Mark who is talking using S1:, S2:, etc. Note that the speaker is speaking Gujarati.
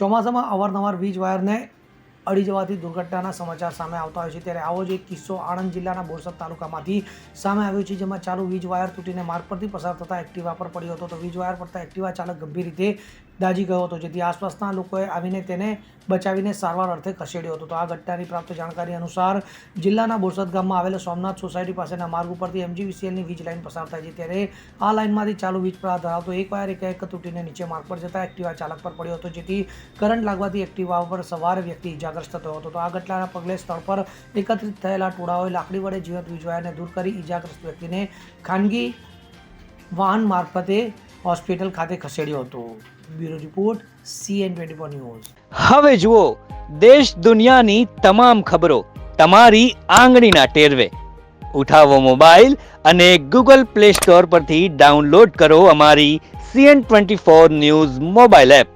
S1: ચોમાસામાં અવારનવાર વીજ વાયરને અડી જવાથી દુર્ઘટનાના સમાચાર સામે આવતા હોય છે. ત્યારે આવો જ એક કિસ્સો આણંદ જિલ્લાના બોરસદ તાલુકામાંથી સામે આવ્યો છે, જેમાં ચાલુ વીજ વાયર તૂટીને માર્ગ પરથી પસાર થતા એક્ટિવા પર પડ્યો હતો. તો વીજ વાયર પડતા એક્ટિવા ચાલક ગંભીર રીતે દાઝી ગયો હતો, જેથી આસપાસના લોકોએ આવીને તેને બચાવીને સારવાર અર્થે ખસેડ્યો હતો. તો આ ઘટનાની પ્રાપ્ત જાણકારી અનુસાર જિલ્લાના બોરસદ ગામમાં આવેલા સોમનાથ સોસાયટી પાસેના માર્ગ ઉપરથી એમજીવીસીએલની વીજ લાઇન પસાર થાય છે. ત્યારે આ લાઇનમાંથી ચાલુ વીજ પ્રવાહ ધરાવતો એક વાયર એકાએક તૂટીને નીચે માર્ગ પર જતા એક્ટિવા ચાલક પર પડ્યો હતો, જેથી કરંટ લાગવાથી એક્ટિવા પર સવાર વ્યક્તિ ઇજાગ્રસ્ત થયો હતો. તો આ ઘટનાના પગલે સ્થળ પર એકત્રિત થયેલા ટોળાઓએ લાકડી વડે જીવંત વીજ વાયરને દૂર કરી ઇજાગ્રસ્ત વ્યક્તિને ખાનગી વાહન મારફતે હોસ્પિટલ ખાતે ખસેડ્યો હતો. Bureau report CN twenty four news.
S2: હવે જુઓ, દેશ દુનિયાની તમામ ખબરો તમારી આંગળીના ટેરવે. ઉઠાવો મોબાઈલ અને ગૂગલ પ્લે સ્ટોર પરથી ડાઉનલોડ કરો અમારી CN twenty four news mobile app.